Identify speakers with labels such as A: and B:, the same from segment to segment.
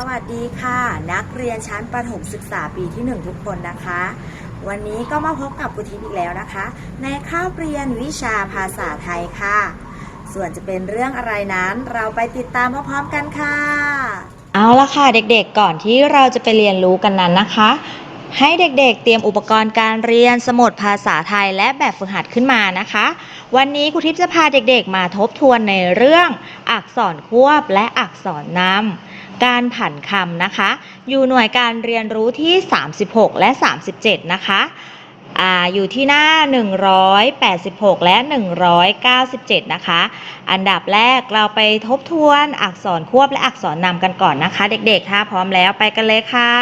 A: สวัสดีค่ะ นักเรียนชั้นประถมศึกษาปีที่ 1 ทุกคนนะคะ วันนี้ก็มาพบกับกุทิพย์อีกแล้วนะคะ ในคาบเรียนวิชาภาษาไทยค่ะ ส่วนจะเป็นเรื่องอะไรนั้น เราไปติดตามพร้อมๆกันค่ะ
B: เอาละค่ะเด็กๆก่อนที่เราจะไปเรียนรู้กันนั้นนะคะ ให้เด็กๆ เตรียมอุปกรณ์การเรียนสมุดภาษาไทยและแบบฝึกหัดขึ้นมานะคะ วันนี้ครูทิพย์จะพาเด็กๆ มาทบทวนในเรื่อง อักษรควบและอักษรนำ การผันคำนะคะ อยู่หน่วยการเรียนรู้ที่ 36 และ 37 นะคะอยู่ที่หน้า 186 และ 197 นะคะ อันดับแรกเราไปทบทวนอักษรควบและอักษรนำกันก่อนนะคะ เด็กๆ ถ้าพร้อมแล้วไปกันเลยค่ะ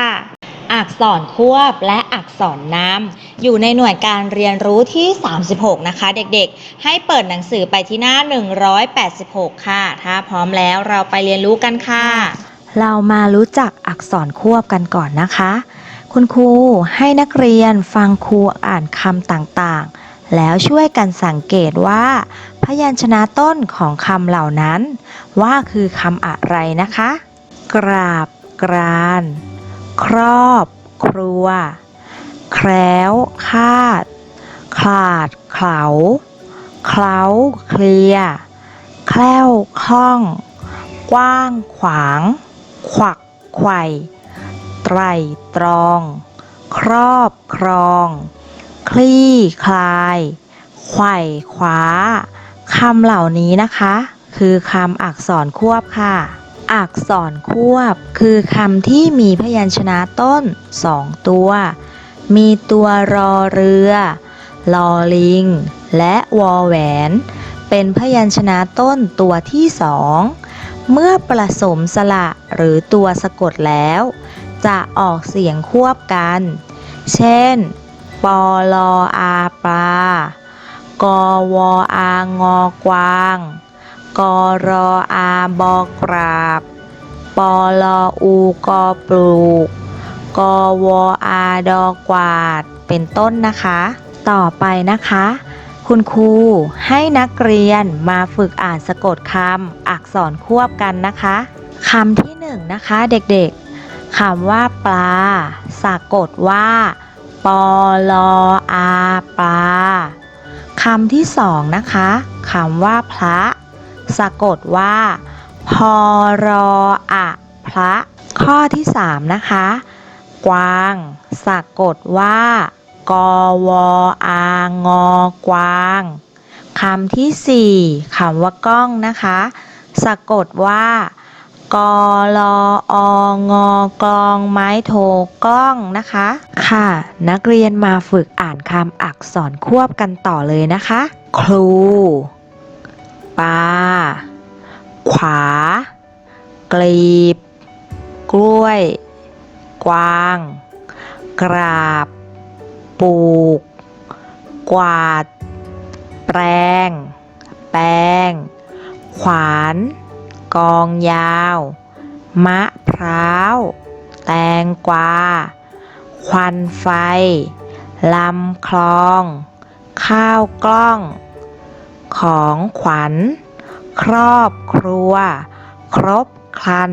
B: อักษรควบและอักษรนำอยู่ในหน่วยการเรียนรู้ที่ 36 นะคะ เด็กๆ ให้เปิดหนังสือไปที่หน้า 186 ค่ะ ถ้าพร้อมแล้วเราไปเรียนรู้กันค่ะ เรามารู้จักอักษรควบกันก่อนนะคะ คุณครูให้นักเรียนฟังครูอ่านคำต่างๆ แล้วช่วยกันสังเกตว่า พยัญชนะต้นของคำเหล่านั้น ว่าคือคำอะไรนะคะ กราบ กราน ครอบ ครัว แคล้วคาด คลาด เขลาเคล้า เคลีย แคล้วคล่อง กว้างขวาง ขวักไขว่ไตรตรอง ครอบครอง คลี่คลายไขว่คว้าคำเหล่านี้นะคะ คือคำอักษรควบค่ะ อักษรควบคือคำที่มีพยัญชนะต้นสองตัว มีตัวรอเรือลอลิง และวอแหวน เป็นพยัญชนะต้นตัวที่สอง เมื่อผสมสระหรือตัวสะกดแล้ว จะออกเสียงควบกัน เช่น ปอลออาปลากอวออางอกวาง กอรออาบอกราบ ปอลออูกอปลูก กอวออาดอกวาด เป็นต้นนะคะ ต่อไปนะคะ คุณครูให้นักเรียนมาฝึกอ่านสะกดคำอักษรควบกันนะคะคำที่หนึ่งนะคะเด็กๆคำว่าปลา สะกดว่า ปอลออาปลาคำที่สองนะคะคำว่าพระ สะกดว่า พอรออะพระ ข้อที่สามนะคะ กวาง สะกดว่า กอวอางอกวางคำที่สี่คำว่าก้องนะคะ สะกดว่ากลอองอกลองไม้โทกล้องนะคะ ค่ะ นักเรียนมาฝึกอ่านคำอักษรควบกันต่อเลยนะคะ ครูปลาขวา กลีบ กล้วย กวาง กราบ ปลูก กวาด แปรง แปรงขขวาน กองยาว มะพร้าว แตงกวา ควันไฟ ลำคลอง ข้าวกล้อง ของขวัญ ครอบครัว ครบครัน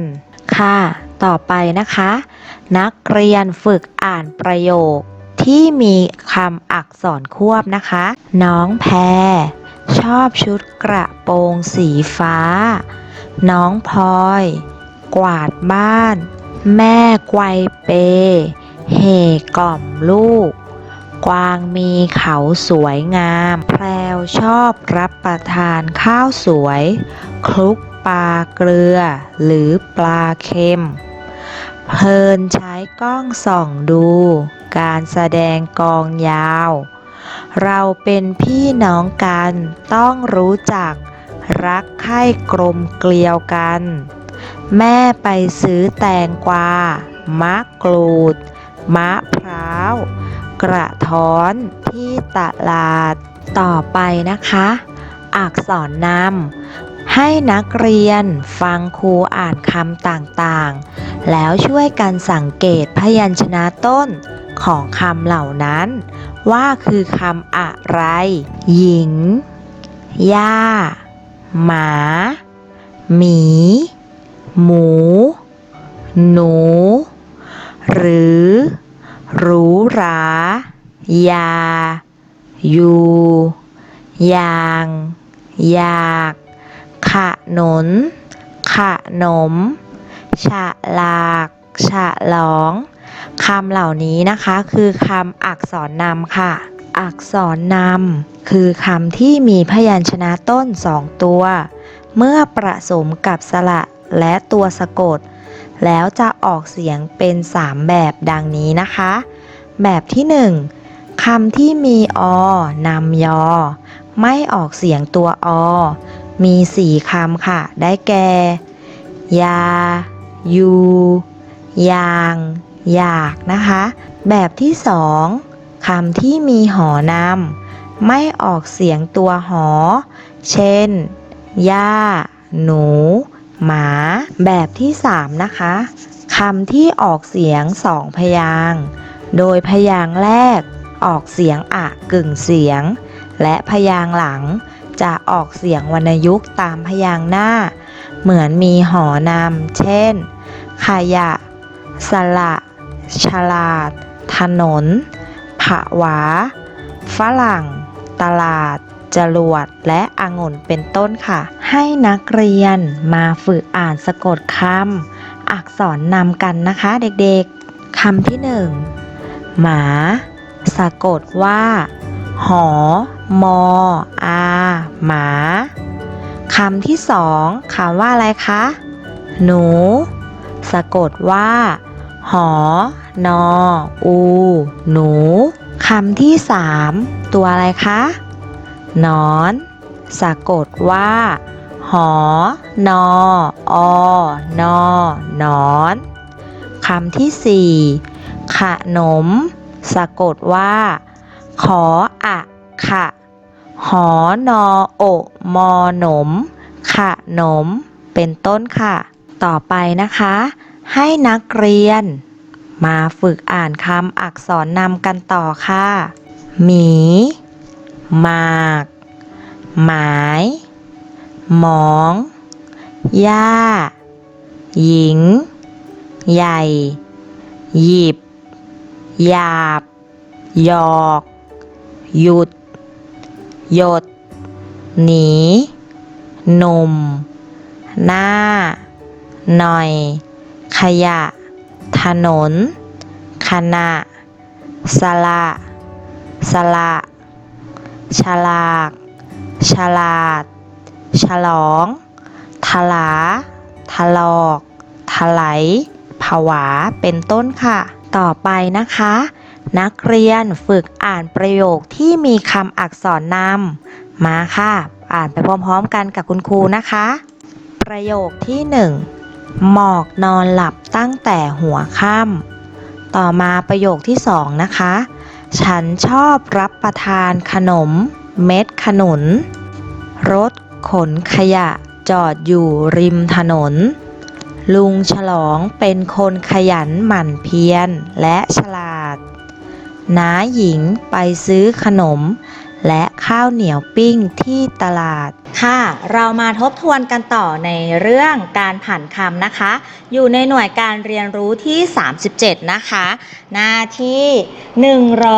B: ค่ะ ต่อไปนะคะ นักเรียนฝึกอ่านประโยค ที่มีคำอักษรควบนะคะ น้องแพรชอบชุดกระโปรงสีฟ้า น้องพลอย กวาดบ้าน แม่ไกวเปเห่กล่อมลูก กวางมีเขาสวยงาม แพรวชอบรับประทานข้าวสวย คลุกปลาเกลือ หรือปลาเค็ม เพลินใช้กล้องส่องดู การแสดงกองยาว เราเป็นพี่น้องกันต้องรู้จักรักใคร่กลมเกลียวกัน แม่ไปซื้อแตงกวา มะกรูด มะพร้าว กระท้อนที่ตลาด ต่อไปนะคะ อักษรนำให้นักเรียนฟังครูอ่านคำต่างๆ แล้วช่วยกันสังเกตพยัญชนะต้นของคำเหล่านั้น ว่าคือคำอะไร หญิง ย่า หมา หมี หมู หนู หรือ หรูหรา ยา อยู่ ยางอยาก ขะนน ขะนม ฉลากฉลองคำเหล่านี้นะคะคือคำอักษรนำค่ะ อักษรนำคือคำที่มีพยัญชนะต้นสองตัว เมื่อประสมกับสระและตัวสะกด แล้วจะออกเสียงเป็น 3 แบบดังนี้นะคะ แบบที่ 1คำที่มีอนำยอ ไม่ออกเสียงตัวอ มีสี่คำค่ะ ได้แก่ ยา ยูยางอยากนะคะ แบบที่สองคำที่มีหอนำไม่ออกเสียงตัวหอ เช่น ย่า หนู หมา แบบที่สามนะคะคำที่ออกเสียงสองพยางโดยพยางแรกออกเสียงอะกึ่งเสียง และพยางหลังจะออกเสียงวรรณยุกต์ตามพยางหน้า เหมือนมีหอนำเช่น ขยะ สละ ฉลาด ถนนผะวา ฝรั่ง ตลาด จรวด และองุ่นเป็นต้นค่ะ ให้นักเรียนมาฝึกอ่านสะกดคำ อักษรนำกันนะคะเด็กๆคำที่หนึ่งหมา สะกดว่า หอ มอ อา หมาคำที่สองคำว่าอะไรคะ หนู สะกดว่า หอ นอ อู หนูคำที่สามตัวอะไรคะนอน สะกดว่า หอ นอ อ นอ นอนคำที่สี่ขนม สะกดว่า ขออะขะหอนอโอมอหนมขนม เป็นต้นค่ะ ต่อไปนะคะ ให้นักเรียน มาฝึกอ่านคำอักษรนำกันต่อค่ะ หมี หมาก หมาย หมอง ย่า หญิง ใหญ่ หยิบ หยาบ หยอก หยุด หยด หนี หนุ่ม หน้า หน่อย ขยะ ถนน ขณะ สละ สละ ฉลาก ฉลาด ฉลอง ทลา ทลอก ถลายผวา เป็นต้นค่ะ ต่อไปนะคะ นักเรียนฝึกอ่านประโยคที่มีคำอักษรนำมาค่ะ อ่านไปพร้อมๆกันกับคุณครูนะคะ ประโยคที่หนึ่ง หมอกนอนหลับตั้งแต่หัวค่ำต่อมาประโยคที่สองนะคะ ฉันชอบรับประทานขนม เม็ดขนุน รถขนขยะจอดอยู่ริมถนน ลุงฉลองเป็นคนขยันหมั่นเพียรและฉลาด น้าหญิงไปซื้อขนม และข้าวเหนียวปิ้งที่ตลาด ค่ะ เรามาทบทวนกันต่อในเรื่องการผ่านคำนะคะ อยู่ในหน่วยการเรียนรู้ที่ 37 นะคะ หน้าที่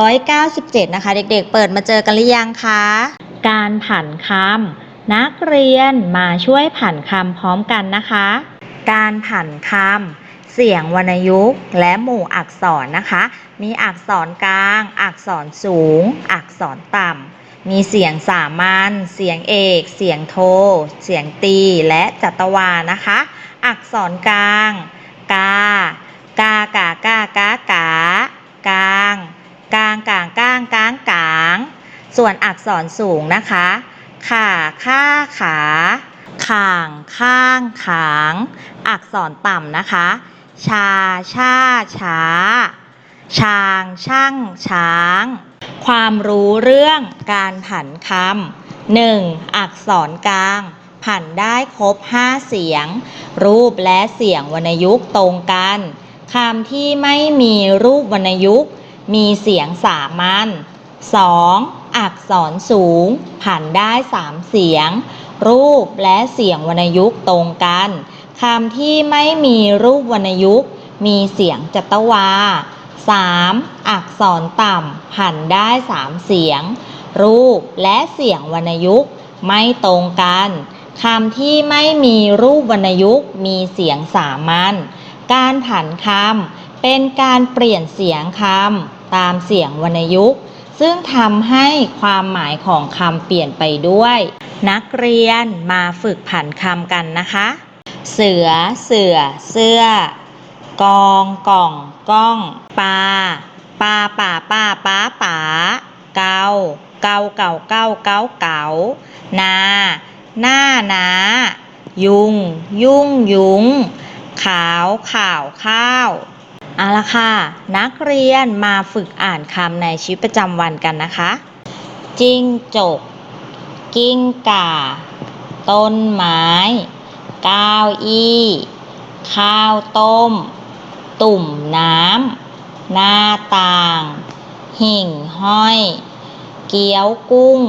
B: 197 นะคะ เด็กๆ เปิดมาเจอกันหรือยังคะ การผันคำนักเรียนมาช่วยผันคำพร้อมกันนะคะ การผันคำ เสียงวรรณยุกต์ และหมู่อักษรนะคะ มีอักษรกลาง อักษรสูง อักษรต่ำ มีเสียงสามัญ เสียงเอก เสียงโท เสียงตี และจัตวานะคะ อักษรกลาง กา กากากากากากาง กางกางก้างกางกาง ส่วนอักษรสูงนะคะขาค่าขาข่าง ข้าง ขาง อักษรต่ำนะคะ ชาชาช้าชางช่างช้าง ความรู้เรื่องการผันคำ 1. อักษรกลาง ผันได้ครบ5เสียง รูปและเสียงวรรณยุกต์ตรงกันคำที่ไม่มีรูปวรรณยุกต์มีเสียงสามัญ 2. อักษรสูง ผันได้3เสียง รูปและเสียงวรรณยุกต์ตรงกัน คำที่ไม่มีรูปวรรณยุกต์ มีเสียงจัตวา 3. อักษรต่ำผันได้ 3 เสียง รูปและเสียงวรรณยุกต์ไม่ตรงกันคำที่ไม่มีรูปวรรณยุกต์ มีเสียงสามัญการผันคำเป็นการเปลี่ยนเสียงคำตามเสียงวรรณยุกต์ ซึ่งทำให้ความหมายของคำเปลี่ยนไปด้วย นักเรียนมาฝึกผันคำกันนะคะ เสือ เสือ เสื้อกองกล่องก้องปลาปลาป่าป้าป้าป๋าเกาเกาเก่าเก้าเก้าเก๋านาหน้านายุง ยุ่งยุงขาวข่าวข้าวเอาละค่ะ นักเรียนมาฝึกอ่านคำในชีวิตประจำวันกันนะคะ จิ้งจก กิ้งก่า ต้นไม้ ก้าวอี้ ข้าวต้ม ตุ่มน้ำ หน้าต่าง หิ่งห้อย เกี๊ยวกุ้ง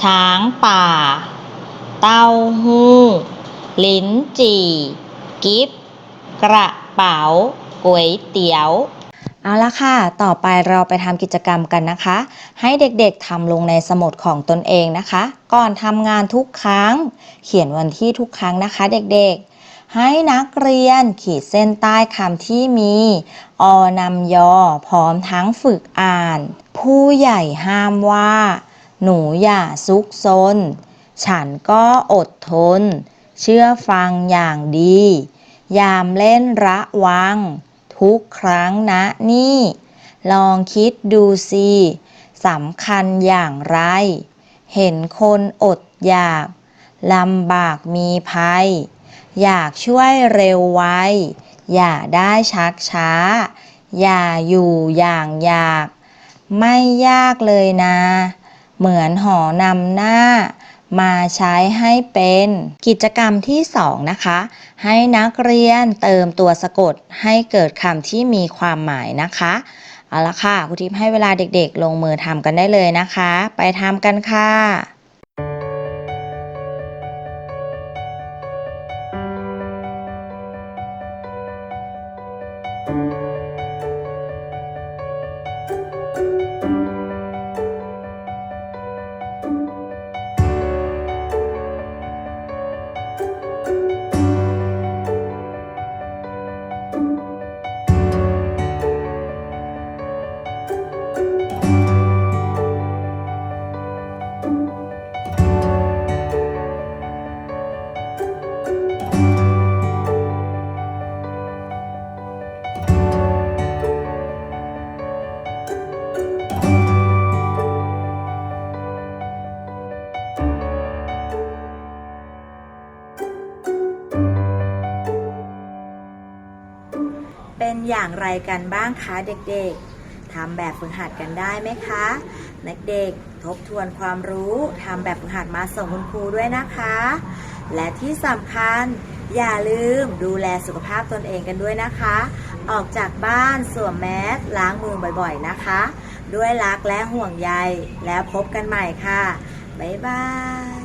B: ช้างป่า เต้าหู้ ลิ้นจี่ กิฟกระเป๋าก๋วยเตี๋ยว เอาละค่ะ ต่อไปเราไปทำกิจกรรมกันนะคะ ให้เด็กๆทำลงในสมุดของตนเองนะคะ ก่อนทำงานทุกครั้ง เขียนวันที่ทุกครั้งนะคะ เด็กๆ ให้นักเรียนขีดเส้นใต้คำที่มี อนำยอ พร้อมทั้งฝึกอ่าน ผู้ใหญ่ห้ามว่า หนูอย่าซุกซน ฉันก็อดทน เชื่อฟังอย่างดี ยามเล่นระวัง ทุกครั้งนะนี่ ลองคิดดูสิสำคัญอย่างไร เห็นคนอดอยากลำบากมีภัย อยากช่วยเร็วไว อย่าได้ชักช้า อย่าอยู่อย่างอยาก ไม่ยากเลยนะ เหมือนหอนำหน้า มาใช้ให้เป็นกิจกรรมที่สองนะคะ ให้นักเรียนเติมตัวสะกดให้เกิดคำที่มีความหมายนะคะเอาละค่ะครูทิพย์ให้เวลาเด็กๆ ลงมือทำกันได้เลยนะคะ ไปทำกันค่ะ อย่างไรกันบ้างคะเด็กๆทำแบบฝึกหัดกันได้ไหมคะเด็กๆทบทวนความรู้ทำแบบฝึกหัดมาส่งคุณครูด้วยนะคะ และที่สำคัญอย่าลืมดูแลสุขภาพตนเองกันด้วยนะคะ ออกจากบ้านสวมแมสล้างมือบ่อยๆนะคะ ด้วยรักและห่วงใยแล้วพบกันใหม่ค่ะ บ๊ายบาย